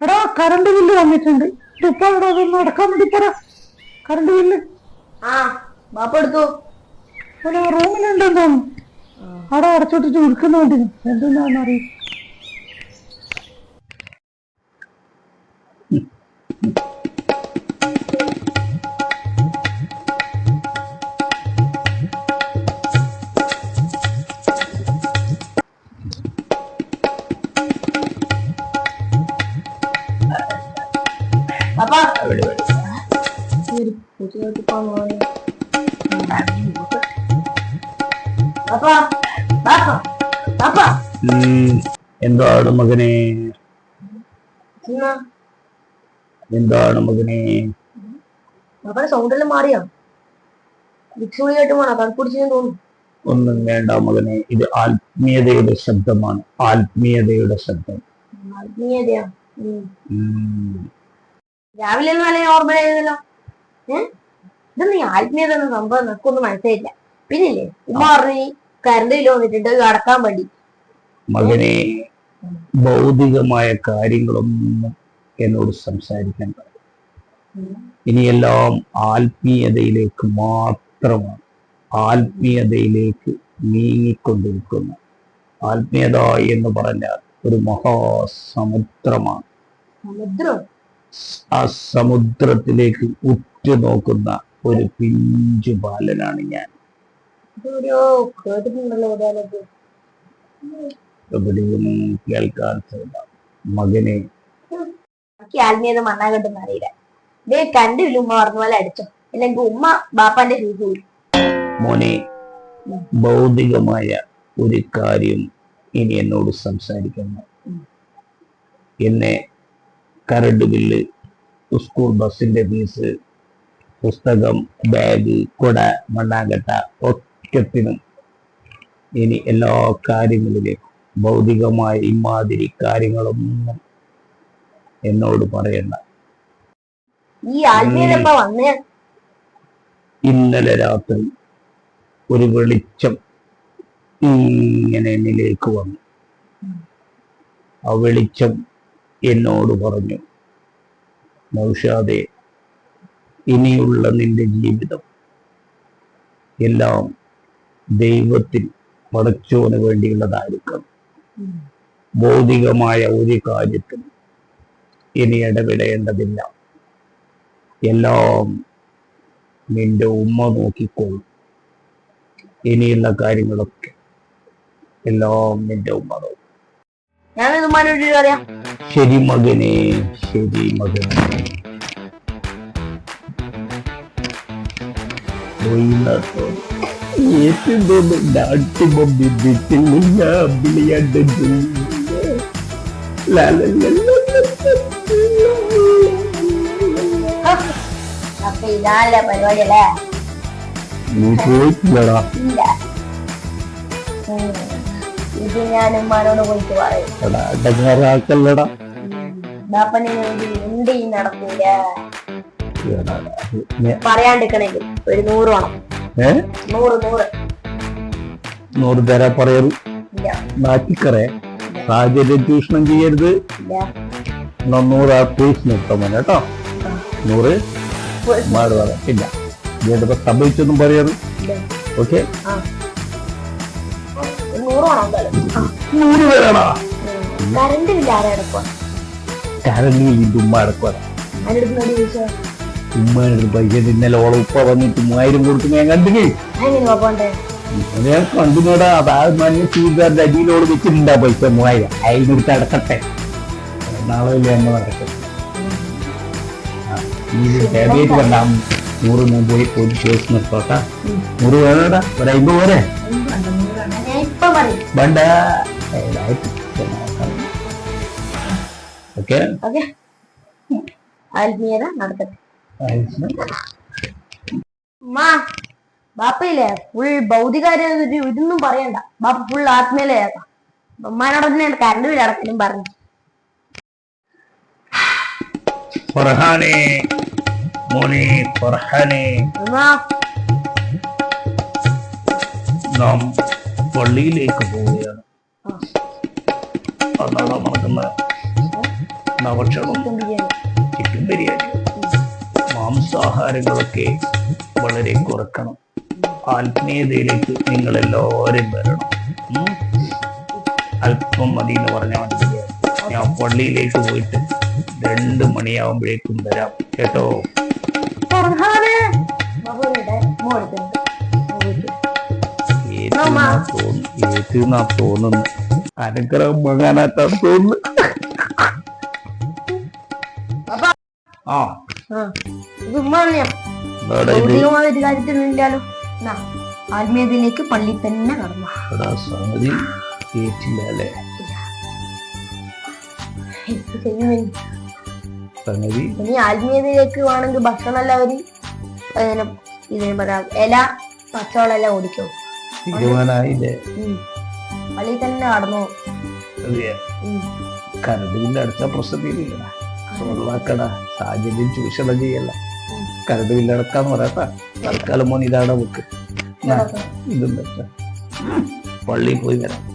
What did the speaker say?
എടാ current bill വന്നിട്ടുണ്ട്. ഇപ്പൊ ഇവിടെ അതൊന്ന് അടക്കാൻ വേണ്ടി പറ. കറണ്ട് ബില്ല് ആ ബാപ്പ എടുത്തു. ഒരു റൂമിലുണ്ടെന്ന് തോന്നുന്നു. അവിടെ അടച്ചോട്ടിട്ട് വിൽക്കുന്നുണ്ട് എന്തെന്നാന്ന് അറിയും ഉം, എന്താണ് മകനെ? എന്താണ് മകനെ? സൗണ്ട് എല്ലാം മാറിയോ? ഒന്നും വേണ്ട മകനെ. ഇത് ആത്മീയതയുടെ ശബ്ദമാണ്. ആത്മീയതയുടെ ശബ്ദം. ആത്മീയതയാ. രാവിലെ ഒന്നും അല്ലെങ്കിൽ ഓർമ്മയായിരുന്നല്ലോ ഏഹ് ഇതൊന്നും ഈ ആത്മീയത എന്ന സംഭവം നിനക്കൊന്നും മനസ്സിലായില്ല. പിന്നില്ലേ? ഉമ്മ പറഞ്ഞു കറണ്ട് ബില്ല് വന്നിട്ടുണ്ട് ഇത് അടക്കാൻ വേണ്ടി. മകനെ ഭൗതികമായ കാര്യങ്ങളൊന്നും എന്നോട് സംസാരിക്കാൻ ഇനിയെല്ലാം ആത്മീയതയിലേക്ക് മാത്രമാണ്. ആത്മീയതയിലേക്ക് നീങ്ങിക്കൊണ്ടിരിക്കുന്നു. ആത്മീയത എന്ന് പറഞ്ഞാൽ ഒരു മഹാസമുദ്രമാണ്. സമുദ്രം? ആ സമുദ്രത്തിലേക്ക് ഉറ്റുനോക്കുന്ന ഒരു പിഞ്ചു ബാലനാണ് ഞാൻ. എവിടെയും കേൾക്കാൻ. മകനെ. എനിക്ക് ആത്മീയത മണ്ണാകട്ടെന്ന് അറിയില്ല. ഇതേ കണ്ടില്ല ഉമ്മ പറഞ്ഞ പോലെ അടിച്ചോ. അല്ലെങ്കിൽ ഉമ്മ ബാപ്പാന്റെ ഫീസ് മോനെ ഭൗതികമായ ഒരു കാര്യം ഇനി എന്നോട് സംസാരിക്കുന്നു. എന്നെ കറണ്ട് ബില്ല് സ്കൂൾ ബസ്സിന്റെ ഫീസ് പുസ്തകം ബാഗ് കുട മണ്ണാങ്കട്ട ഒക്കത്തിനും ഇനി എല്ലാ കാര്യങ്ങളിലേക്കും ഭൗതികമായ ഇമാതിരി കാര്യങ്ങളൊന്നും എന്നോട് പറയണ്ട. ഇന്നലെ രാത്രി ഒരു വെളിച്ചം ഇങ്ങനെ എന്നിലേക്ക് വന്നു. ആ വെളിച്ചം എന്നോട് പറഞ്ഞു നൗഷാദെ ഇനിയുള്ള നിന്റെ ജീവിതം എല്ലാം ദൈവത്തിൽ പടച്ചോന് വേണ്ടിയുള്ളതായിരിക്കണം ഭൗതികമായ ഒരു കാര്യത്തിൽ ഇനി ഇടപെടേണ്ടതില്ല. എല്ലാം നിന്റെ ഉമ്മ നോക്കിക്കോളും. ഇനിയുള്ള കാര്യങ്ങളൊക്കെ എല്ലാം നിന്റെ ഉമ്മ നോക്കും. ഞാൻ ഉമ്മാനോട് പറയാം ശരി മകനെ ശരി മകനെ. നാട്ടിമം ബിന്ദിച്ചില്ല വിളിയാണ്ട് അപ്പൊ ഇതാണല്ലേ പരിപാടി അല്ലേ? നീ പോയിട്ടില്ലടാ. ഇല്ല. ഉം. ഇത് ഞാൻ ഉമ്മാനോട് പോയിട്ട് പറയും. ൂഷണം അടങ്ങാറാക്കല്ലടാ ബാപ്പനെ വേണ്ടി എന്ത് ഈ നടക്കൂല? എടാ, ഞ- പറയാണ്ടിരിക്കണെങ്കിൽ ഒരു നൂറ് വേണം. ഏ? നൂറ് നൂറ്. നൂറ് തരാ പറയരു മാറ്റിക്കറേ. സാഹചര്യം ചൂഷണം ചെയ്യരുത്. നൂറ് ആ പ്ലീസ് നിർത്താൻ മോനെ കേട്ടോ? നൂറ്? മാറി പറയാം ഇല്ല. ഇതിപ്പോ സംഭവിച്ചൊന്നും പറയരുത്. ഓക്കെ? നൂറ് വേണം എന്തായാലും. കറണ്ട് ബില്ല് ആരെ അടക്കുക ഉമ്മ ചോദിച്ചോ? പൈസ ഇന്നലെ ഓളെ ഉപ്പ വന്നിട്ട് മൂവായിരം ഞാൻ അതെങ്ങനെ പാപ്പണ്ടേ ഞാൻ അതാ മഞ്ഞ അടിയിലോട് വെച്ചിട്ടുണ്ടാ പൈസ മൂവായിരം. അതിനെടുത്ത് അടക്കട്ടെ. നാളെ നടക്കട്ടെ. ഫാമിലിയായിട്ട് നൂറ് മുമ്പ് പോയി പോയി കേസ് നിർത്തോട്ടാ നൂറ് വേണോടാ? ഒരു അമ്പത് പോരെ? പറയും. വേണ്ട ഓക്കെ. ഓക്കെ. ആത്മീയത നടക്കട്ടെ ഉമ്മ ബാപ്പയില്ലേ? ഫുൾ ഭൗതികാര്യം ഇതൊന്നും പറയണ്ട. ബാപ്പ ഫുൾ ആത്മീയതയാക്കാം ഉമ്മാനോട് കരണ്ട് വീട് അടക്കലും പറഞ്ഞു. ഫർഹാനെ മോനെ ഫർഹാനെ നാം പള്ളിയിലേക്ക് പോവുകയാണ്. അതാണ് നടക്കുന്ന നവക്ഷണം. ചിക്കൻ ബിരിയാണി. മാംസാഹാരങ്ങളൊക്കെ വളരെ കുറക്കണം. ആത്മീയതയിലേക്ക് നിങ്ങൾ എല്ലാവരും വരണം അല്പം മതി എന്ന് പറഞ്ഞാൽ മനസ്സിലായി ഞാൻ പള്ളിയിലേക്ക് പോയിട്ട് രണ്ട് മണിയാവുമ്പോഴേക്കും വരാം. കേട്ടോ? ഏറ്റുന്നാ തോന്നുന്നു. അനുഗ്രഹം തോന്നുന്നു. ആ. ഭൗതികമായ ഒരു ആത്മീയതയിലേക്ക് പള്ളി തന്നെ കടന്നു. ഇവിടെ സംഗതി ഏറ്റില്ല അല്ലേ? എന്ത് ചെയ്യും ഇനി? സംഗതി? ഇനി ആത്മീയതയിലേക്ക് വേണമെങ്കിൽ ഭക്ഷണം എല്ലാവരും ഇതിന് പറയാം ഇല പച്ചവെള്ളം ഓടിക്കോ തീരുമാനമായില്ലേ ഉം. പള്ളി തന്നെ. കരണ്ട് ബില്ല് അടച്ച സോളാക്കട സാഹചര്യം ചൂഷണം ചെയ്യല്ല. കരണ്ട് ബില്ല് അടക്കാന്ന് പറയാത്ത തൽക്കാലം മോൻ ഇതാണ് ബുക്ക്. ഇതും പള്ളിയിൽ പോയി വരാം.